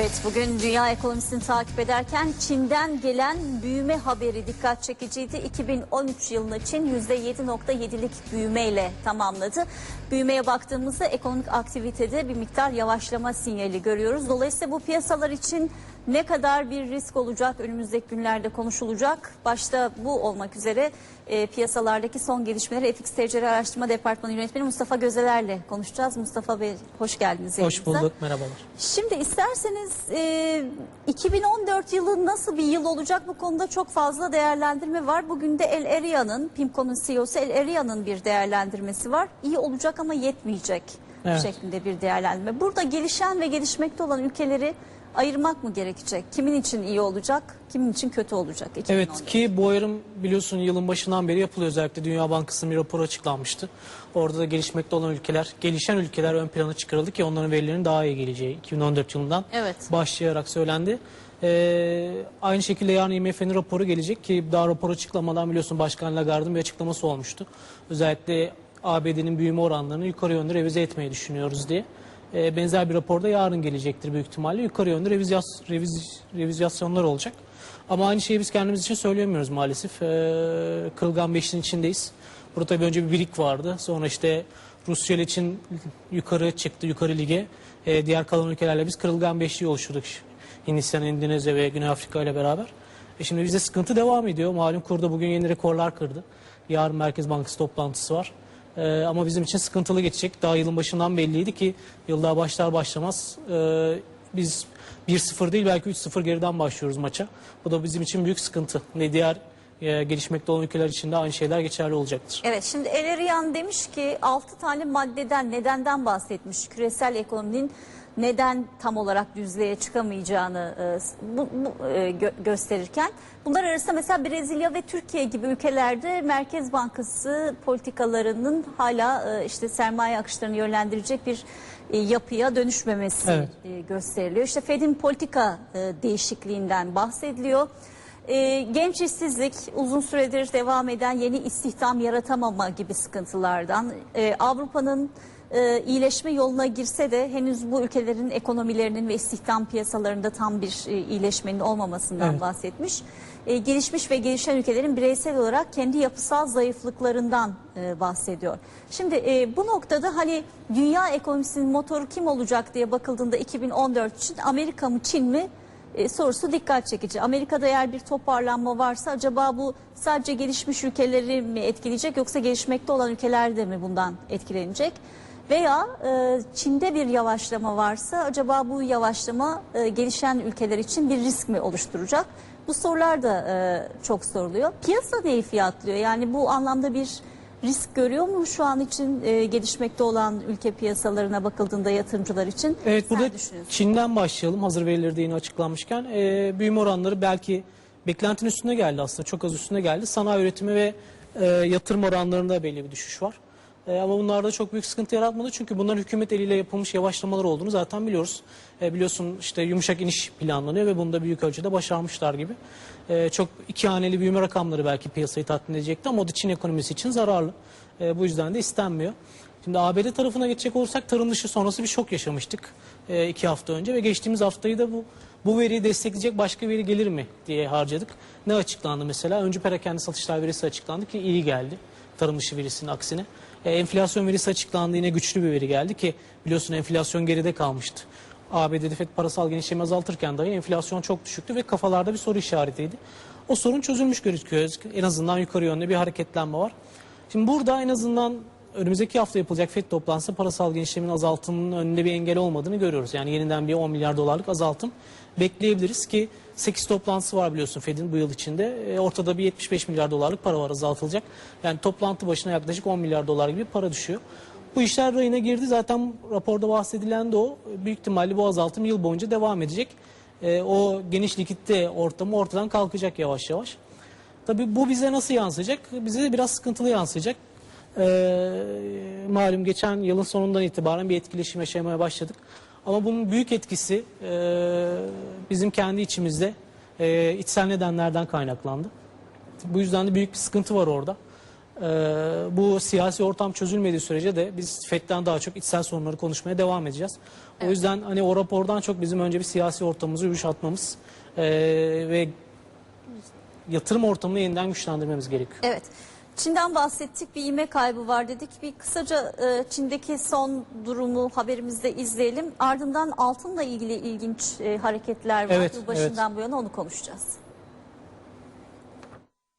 Evet bugün dünya ekonomisini takip ederken Çin'den gelen büyüme haberi dikkat çekiciydi. 2013 yılını Çin %7.7'lik büyümeyle tamamladı. Büyümeye baktığımızda ekonomik aktivitede bir miktar yavaşlama sinyali görüyoruz. Dolayısıyla bu piyasalar için ne kadar bir risk olacak önümüzdeki günlerde konuşulacak. Başta bu olmak üzere e, piyasalardaki son gelişmeleri FX Tecrübe Araştırma Departmanı Yönetmeni Mustafa Gözeler'le konuşacağız. Mustafa Bey hoş geldiniz. Hoş yayınımıza. bulduk, merhabalar. Şimdi isterseniz e, 2014 yılı nasıl bir yıl olacak bu konuda çok fazla değerlendirme var. Bugün de El Eria'nın, Pimco'nun CEO'su El Eria'nın bir değerlendirmesi var. İyi olacak ama yetmeyecek Evet. şeklinde bir değerlendirme. Burada gelişen ve gelişmekte olan ülkeleri ayırmak mı gerekecek? Kimin için iyi olacak, kimin için kötü olacak? 2014? Evet ki bu ayrım biliyorsun yılın başından beri yapılıyor. Özellikle Dünya Bankası'nın bir raporu açıklanmıştı. Orada da gelişmekte olan ülkeler, gelişen ülkeler ön plana çıkarıldı ki onların verilerinin daha iyi geleceği 2014 yılından Evet. başlayarak söylendi. Ee, aynı şekilde yarın IMF'nin raporu gelecek ki daha rapor açıklamadan biliyorsun Başkan Lagarde'ın bir açıklaması olmuştu. Özellikle ABD'nin büyüme oranlarını yukarı yönde revize etmeyi düşünüyoruz diye. Ee, benzer bir rapor da yarın gelecektir büyük ihtimalle. Yukarı yönde revizyas, reviz, revizasyonlar olacak. Ama aynı şeyi biz kendimiz için söyleyemiyoruz maalesef. Ee, kırılgan beşinin içindeyiz. Burada tabii önce bir birik vardı. Sonra işte Rusya ile Çin yukarı çıktı, yukarı lige. Ee, diğer kalan ülkelerle biz kırılgan beşliği oluşturduk. Hindistan, Endonezya ve Güney Afrika ile beraber. E şimdi bizde sıkıntı devam ediyor. Malum kurda bugün yeni rekorlar kırdı. Yarın Merkez Bankası toplantısı var. Ee, ama bizim için sıkıntılı geçecek. Daha yılın başından belliydi ki yıl daha başlar başlamaz ee, biz 1-0 değil belki 3-0 geriden başlıyoruz maça. Bu da bizim için büyük sıkıntı. Ve diğer e, gelişmekte olan ülkeler için de aynı şeyler geçerli olacaktır. Evet şimdi El Erian demiş ki 6 tane maddeden nedenden bahsetmiş. Küresel ekonominin neden tam olarak düzlüğe çıkamayacağını e, bu, bu, e, gö- gösterirken bunlar arasında mesela Brezilya ve Türkiye gibi ülkelerde Merkez Bankası politikalarının hala e, işte sermaye akışlarını yönlendirecek bir e, yapıya dönüşmemesi Evet. e, gösteriliyor. İşte Fed'in politika e, değişikliğinden bahsediliyor. E, genç işsizlik, uzun süredir devam eden yeni istihdam yaratamama gibi sıkıntılardan, e, Avrupa'nın e, iyileşme yoluna girse de henüz bu ülkelerin ekonomilerinin ve istihdam piyasalarında tam bir e, iyileşmenin olmamasından Evet. bahsetmiş. E, gelişmiş ve gelişen ülkelerin bireysel olarak kendi yapısal zayıflıklarından e, bahsediyor. Şimdi e, bu noktada hani dünya ekonomisinin motoru kim olacak diye bakıldığında 2014 için Amerika mı Çin mi e, sorusu dikkat çekici. Amerika'da eğer bir toparlanma varsa acaba bu sadece gelişmiş ülkeleri mi etkileyecek yoksa gelişmekte olan ülkeler de mi bundan etkilenecek? Veya e, Çin'de bir yavaşlama varsa acaba bu yavaşlama e, gelişen ülkeler için bir risk mi oluşturacak? Bu sorular da e, çok soruluyor. Piyasa neyi fiyatlıyor? Yani bu anlamda bir risk görüyor mu şu an için e, gelişmekte olan ülke piyasalarına bakıldığında yatırımcılar için? Evet Sen burada. Çin'den başlayalım. Hazır verileri de yeni açıklanmışken. Ee, büyüme oranları belki beklentinin üstüne geldi aslında. Çok az üstüne geldi. Sanayi üretimi ve e, yatırım oranlarında belli bir düşüş var. E, ama bunlarda çok büyük sıkıntı yaratmadı. Çünkü bunların hükümet eliyle yapılmış yavaşlamalar olduğunu zaten biliyoruz. E, biliyorsun işte yumuşak iniş planlanıyor ve bunu da büyük ölçüde başarmışlar gibi. E, çok iki haneli büyüme rakamları belki piyasayı tatmin edecekti ama o da Çin ekonomisi için zararlı. E, bu yüzden de istenmiyor. Şimdi ABD tarafına geçecek olursak tarım dışı sonrası bir şok yaşamıştık e, iki hafta önce ve geçtiğimiz haftayı da bu bu veriyi destekleyecek başka veri gelir mi diye harcadık. Ne açıklandı mesela? Önce perakende satışlar verisi açıklandı ki iyi geldi tarım dışı verisinin aksine. E, enflasyon verisi açıklandı yine güçlü bir veri geldi ki biliyorsun enflasyon geride kalmıştı. ABD'de FED parasal genişlemi azaltırken dahi enflasyon çok düşüktü ve kafalarda bir soru işaretiydi. O sorun çözülmüş gözüküyor. En azından yukarı yönde bir hareketlenme var. Şimdi burada en azından önümüzdeki hafta yapılacak FED toplantısı parasal genişlemin azaltımının önünde bir engel olmadığını görüyoruz. Yani yeniden bir 10 milyar dolarlık azaltım bekleyebiliriz ki 8 toplantısı var biliyorsun FED'in bu yıl içinde. E, ortada bir 75 milyar dolarlık para var azaltılacak. Yani toplantı başına yaklaşık 10 milyar dolar gibi para düşüyor. Bu işler rayına girdi. Zaten raporda bahsedilen de o. Büyük ihtimalle bu azaltım yıl boyunca devam edecek. E, o geniş likitte ortamı ortadan kalkacak yavaş yavaş. Tabii bu bize nasıl yansıyacak? Bize de biraz sıkıntılı yansıyacak. Ee, malum geçen yılın sonundan itibaren bir etkileşim yaşamaya başladık. Ama bunun büyük etkisi e, bizim kendi içimizde e, içsel nedenlerden kaynaklandı. Bu yüzden de büyük bir sıkıntı var orada. Ee, bu siyasi ortam çözülmediği sürece de biz FED'den daha çok içsel sorunları konuşmaya devam edeceğiz. O yüzden hani o rapordan çok bizim önce bir siyasi ortamımızı yumuşatmamız ee, ve yatırım ortamını yeniden güçlendirmemiz gerekiyor. Evet. Çin'den bahsettik. Bir ivme kaybı var dedik. Bir kısaca e, Çin'deki son durumu haberimizde izleyelim. Ardından altınla ilgili ilginç e, hareketler var. Evet, Yılbaşından bu yana onu konuşacağız.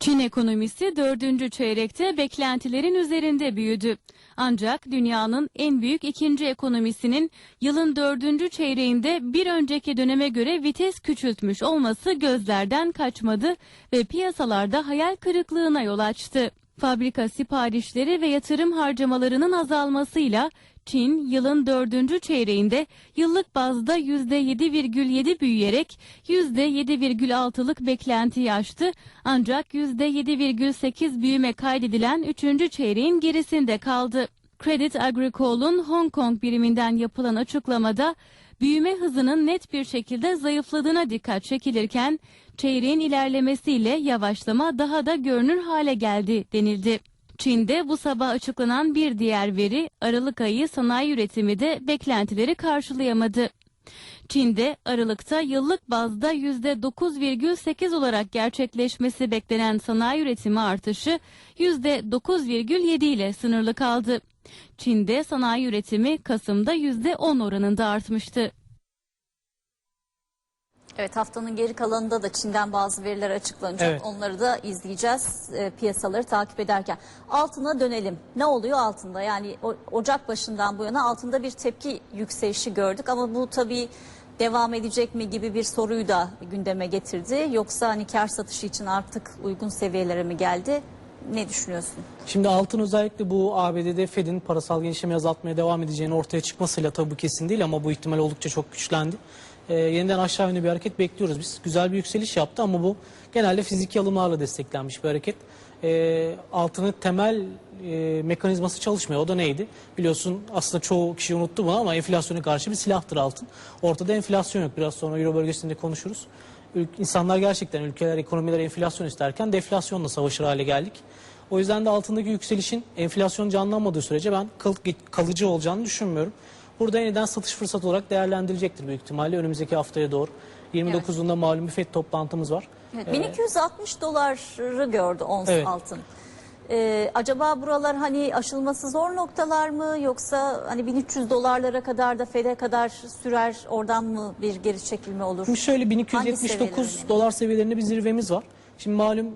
Çin ekonomisi dördüncü çeyrekte beklentilerin üzerinde büyüdü. Ancak dünyanın en büyük ikinci ekonomisinin yılın dördüncü çeyreğinde bir önceki döneme göre vites küçültmüş olması gözlerden kaçmadı ve piyasalarda hayal kırıklığına yol açtı. Fabrika siparişleri ve yatırım harcamalarının azalmasıyla Çin yılın dördüncü çeyreğinde yıllık bazda %7,7 büyüyerek %7,6'lık beklentiyi aştı ancak %7,8 büyüme kaydedilen üçüncü çeyreğin gerisinde kaldı. Credit Agricole'un Hong Kong biriminden yapılan açıklamada büyüme hızının net bir şekilde zayıfladığına dikkat çekilirken çeyreğin ilerlemesiyle yavaşlama daha da görünür hale geldi denildi. Çin'de bu sabah açıklanan bir diğer veri Aralık ayı sanayi üretimi de beklentileri karşılayamadı. Çin'de Aralık'ta yıllık bazda %9,8 olarak gerçekleşmesi beklenen sanayi üretimi artışı %9,7 ile sınırlı kaldı. Çin'de sanayi üretimi Kasım'da %10 oranında artmıştı. Evet haftanın geri kalanında da Çin'den bazı veriler açıklanacak. Evet. Onları da izleyeceğiz e, piyasaları takip ederken. Altına dönelim. Ne oluyor altında? Yani o- Ocak başından bu yana altında bir tepki yükselişi gördük ama bu tabii devam edecek mi gibi bir soruyu da gündeme getirdi. Yoksa hani kar satışı için artık uygun seviyelere mi geldi? Ne düşünüyorsun? Şimdi altın özellikle bu ABD'de Fed'in parasal genişlemeyi azaltmaya devam edeceğini ortaya çıkmasıyla tabii bu kesin değil ama bu ihtimal oldukça çok güçlendi. Ee, yeniden aşağı yönlü bir hareket bekliyoruz biz. Güzel bir yükseliş yaptı ama bu genelde fiziki alımlarla desteklenmiş bir hareket. Ee, altının temel e, mekanizması çalışmıyor. O da neydi? Biliyorsun aslında çoğu kişi unuttu bunu ama enflasyona karşı bir silahtır altın. Ortada enflasyon yok. Biraz sonra Euro bölgesinde konuşuruz. İnsanlar gerçekten ülkeler, ekonomiler enflasyon isterken deflasyonla savaşır hale geldik. O yüzden de altındaki yükselişin enflasyon canlanmadığı sürece ben kal- kalıcı olacağını düşünmüyorum. Burada yeniden satış fırsatı olarak değerlendirilecektir büyük ihtimalle önümüzdeki haftaya doğru. 29'unda malum bir FED toplantımız var. Evet, 1260 doları gördü ons Evet. altın. Ee, acaba buralar hani aşılması zor noktalar mı yoksa hani 1300 dolarlara kadar da FED'e kadar sürer oradan mı bir geri çekilme olur? Şimdi şöyle Hangi 1279 seviyeler dolar seviyelerinde bir zirvemiz var. Şimdi malum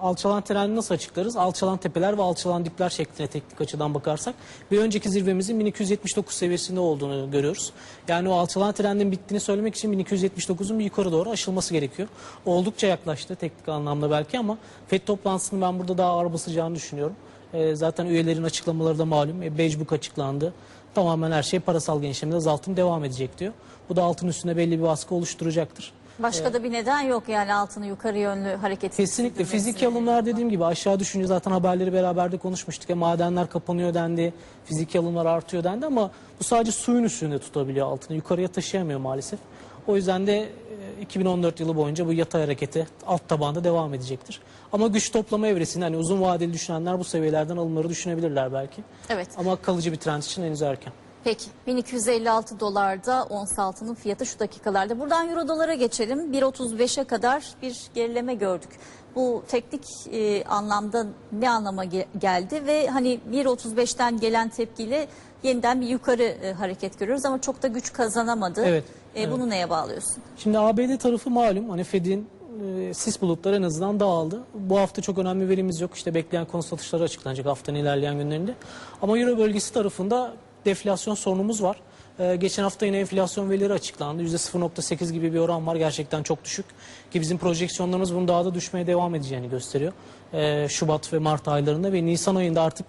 alçalan trendi nasıl açıklarız? Alçalan tepeler ve alçalan dipler şeklinde teknik açıdan bakarsak bir önceki zirvemizin 1279 seviyesinde olduğunu görüyoruz. Yani o alçalan trendin bittiğini söylemek için 1279'un bir yukarı doğru aşılması gerekiyor. Oldukça yaklaştı teknik anlamda belki ama FED toplantısını ben burada daha ağır basacağını düşünüyorum. Ee, zaten üyelerin açıklamaları da malum. E, Book açıklandı. Tamamen her şey parasal genişlemede azaltım devam edecek diyor. Bu da altın üstüne belli bir baskı oluşturacaktır. Başka da bir neden yok yani altını yukarı yönlü hareket Kesinlikle fiziki alımlar dediğim gibi aşağı düşünce zaten haberleri beraber de konuşmuştuk. Ya madenler kapanıyor dendi, fiziki alımlar artıyor dendi ama bu sadece suyun üstünde tutabiliyor altını. Yukarıya taşıyamıyor maalesef. O yüzden de e, 2014 yılı boyunca bu yatay hareketi alt tabanda devam edecektir. Ama güç toplama evresinde hani uzun vadeli düşünenler bu seviyelerden alımları düşünebilirler belki. Evet. Ama kalıcı bir trend için henüz erken. Peki 1256 dolarda ons altının fiyatı şu dakikalarda. Buradan euro dolara geçelim. 1.35'e kadar bir gerileme gördük. Bu teknik e, anlamda ne anlama ge- geldi ve hani 1.35'ten gelen tepkiyle yeniden bir yukarı e, hareket görüyoruz ama çok da güç kazanamadı. Evet, E, evet. Bunu neye bağlıyorsun? Şimdi ABD tarafı malum hani Fed'in e, sis bulutları en azından dağıldı. Bu hafta çok önemli verimiz yok. İşte bekleyen konu satışları açıklanacak haftanın ilerleyen günlerinde. Ama Euro bölgesi tarafında deflasyon sorunumuz var. E, geçen hafta yine enflasyon verileri açıklandı. %0.8 gibi bir oran var. Gerçekten çok düşük. Ki bizim projeksiyonlarımız bunun daha da düşmeye devam edeceğini gösteriyor. E, Şubat ve Mart aylarında ve Nisan ayında artık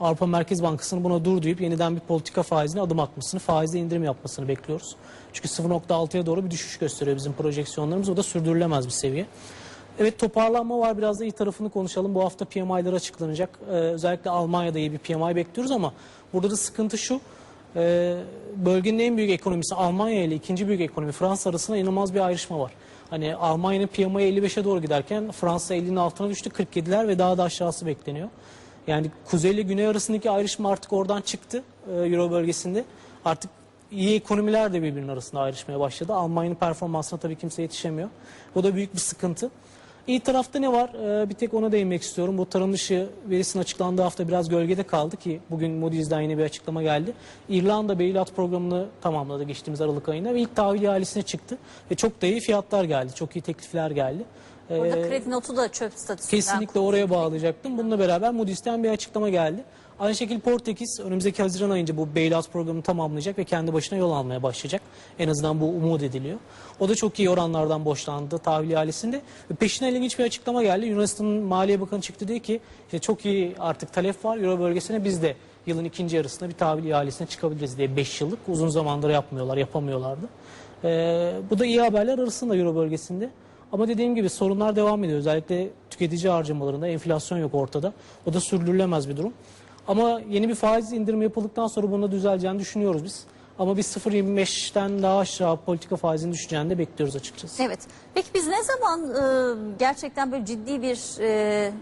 Avrupa Merkez Bankası'nın buna dur deyip yeniden bir politika faizine adım atmasını, faizde indirim yapmasını bekliyoruz. Çünkü 0.6'ya doğru bir düşüş gösteriyor bizim projeksiyonlarımız. O da sürdürülemez bir seviye. Evet toparlanma var. Biraz da iyi tarafını konuşalım. Bu hafta PMI'lar açıklanacak. Ee, özellikle Almanya'da iyi bir PMI bekliyoruz ama burada da sıkıntı şu. Ee, bölgenin en büyük ekonomisi Almanya ile ikinci büyük ekonomi Fransa arasında inanılmaz bir ayrışma var. Hani Almanya'nın PMI 55'e doğru giderken Fransa 50'nin altına düştü 47'ler ve daha da aşağısı bekleniyor. Yani kuzey ile güney arasındaki ayrışma artık oradan çıktı e, Euro bölgesinde. Artık iyi ekonomiler de birbirinin arasında ayrışmaya başladı. Almanya'nın performansına tabii kimse yetişemiyor. Bu da büyük bir sıkıntı. İyi tarafta ne var? Ee, bir tek ona değinmek istiyorum. Bu tarım dışı verisinin açıklandığı hafta biraz gölgede kaldı ki bugün Moody's'den yine bir açıklama geldi. İrlanda bailout programını tamamladı geçtiğimiz Aralık ayında ve ilk tahvil ihalesine çıktı. Ve çok da iyi fiyatlar geldi. Çok iyi teklifler geldi. Ee, Orada kredi notu da çöp statüsünden. Kesinlikle oraya bağlayacaktım. Bununla beraber Moody's'ten bir açıklama geldi. Aynı şekilde Portekiz önümüzdeki Haziran ayınca bu bailout programını tamamlayacak ve kendi başına yol almaya başlayacak. En azından bu umut ediliyor. O da çok iyi oranlardan borçlandı tahvil ihalesinde. Ve peşine ilginç bir açıklama geldi. Yunanistan'ın Maliye Bakanı çıktı diye ki işte çok iyi artık talep var Euro bölgesine biz de yılın ikinci yarısında bir tahvil ihalesine çıkabiliriz diye 5 yıllık uzun zamandır yapmıyorlar, yapamıyorlardı. Ee, bu da iyi haberler arasında Euro bölgesinde. Ama dediğim gibi sorunlar devam ediyor. Özellikle tüketici harcamalarında enflasyon yok ortada. O da sürdürülemez bir durum. Ama yeni bir faiz indirimi yapıldıktan sonra bunda düzeleceğini düşünüyoruz biz. Ama biz 0.25'ten daha aşağı politika faizinin düşeceğini de bekliyoruz açıkçası. Evet. Peki biz ne zaman e, gerçekten böyle ciddi bir e,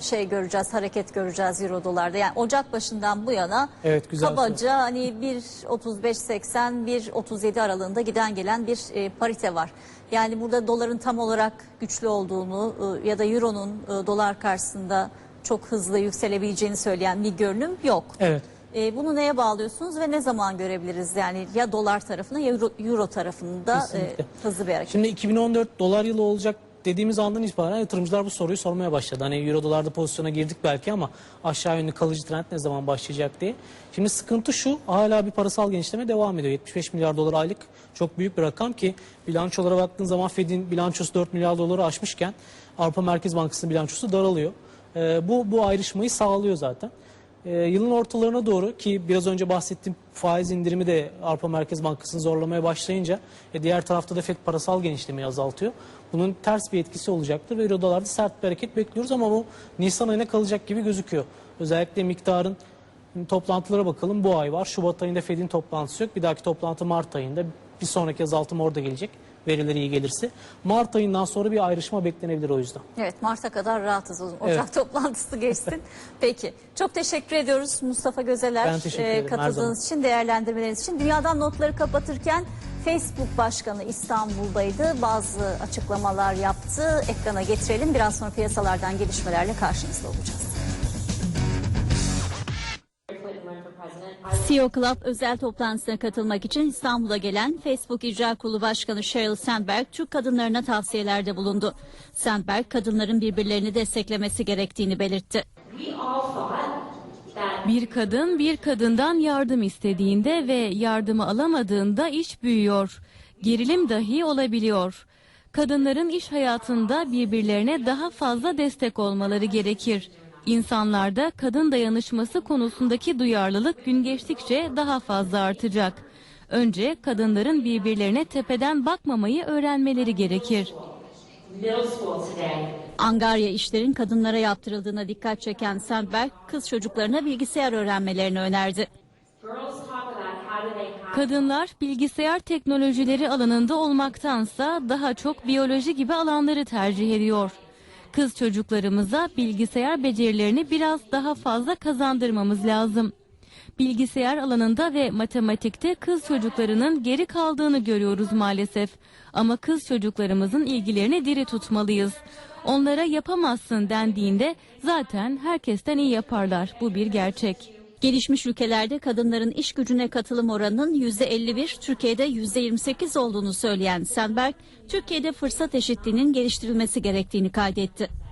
şey göreceğiz, hareket göreceğiz euro dolarda? Yani Ocak başından bu yana Evet, güzel kabaca hani 1.35-80, 1.37 aralığında giden gelen bir e, parite var. Yani burada doların tam olarak güçlü olduğunu e, ya da euronun e, dolar karşısında çok hızlı yükselebileceğini söyleyen bir görünüm yok. Evet. E, bunu neye bağlıyorsunuz ve ne zaman görebiliriz? Yani ya dolar tarafında ya euro, euro tarafında e, hızlı bir hareket. Şimdi 2014 dolar yılı olacak dediğimiz andan itibaren yatırımcılar bu soruyu sormaya başladı. Hani euro dolarda pozisyona girdik belki ama aşağı yönlü kalıcı trend ne zaman başlayacak diye. Şimdi sıkıntı şu hala bir parasal genişleme devam ediyor. 75 milyar dolar aylık çok büyük bir rakam ki bilançolara baktığın zaman Fed'in bilançosu 4 milyar doları aşmışken Avrupa Merkez Bankası'nın bilançosu daralıyor. Ee, bu, bu ayrışmayı sağlıyor zaten. Ee, yılın ortalarına doğru ki biraz önce bahsettiğim faiz indirimi de Avrupa Merkez Bankası'nı zorlamaya başlayınca e, diğer tarafta da FED parasal genişlemeyi azaltıyor. Bunun ters bir etkisi olacaktır ve euro dolarda sert bir hareket bekliyoruz ama bu Nisan ayına kalacak gibi gözüküyor. Özellikle miktarın toplantılara bakalım. Bu ay var. Şubat ayında Fed'in toplantısı yok. Bir dahaki toplantı Mart ayında. Bir sonraki azaltım orada gelecek. Veriler iyi gelirse. Mart ayından sonra bir ayrışma beklenebilir o yüzden. Evet Mart'a kadar rahatız. Ocak Evet. toplantısı geçsin. Peki. Çok teşekkür ediyoruz Mustafa Gözeler. Ben teşekkür ederim, her Katıldığınız için, değerlendirmeleriniz için. Dünyadan notları kapatırken Facebook Başkanı İstanbul'daydı. Bazı açıklamalar yaptı. Ekrana getirelim. Biraz sonra piyasalardan gelişmelerle karşınızda olacağız. CEO Club özel toplantısına katılmak için İstanbul'a gelen Facebook İcra Kurulu Başkanı Sheryl Sandberg Türk kadınlarına tavsiyelerde bulundu. Sandberg kadınların birbirlerini desteklemesi gerektiğini belirtti. Bir kadın bir kadından yardım istediğinde ve yardımı alamadığında iş büyüyor. Gerilim dahi olabiliyor. Kadınların iş hayatında birbirlerine daha fazla destek olmaları gerekir. İnsanlarda kadın dayanışması konusundaki duyarlılık gün geçtikçe daha fazla artacak. Önce kadınların birbirlerine tepeden bakmamayı öğrenmeleri gerekir. Angarya işlerin kadınlara yaptırıldığına dikkat çeken Sandberg kız çocuklarına bilgisayar öğrenmelerini önerdi. Kadınlar bilgisayar teknolojileri alanında olmaktansa daha çok biyoloji gibi alanları tercih ediyor. Kız çocuklarımıza bilgisayar becerilerini biraz daha fazla kazandırmamız lazım. Bilgisayar alanında ve matematikte kız çocuklarının geri kaldığını görüyoruz maalesef. Ama kız çocuklarımızın ilgilerini diri tutmalıyız. Onlara yapamazsın dendiğinde zaten herkesten iyi yaparlar. Bu bir gerçek. Gelişmiş ülkelerde kadınların iş gücüne katılım oranının %51, Türkiye'de %28 olduğunu söyleyen Sandberg, Türkiye'de fırsat eşitliğinin geliştirilmesi gerektiğini kaydetti.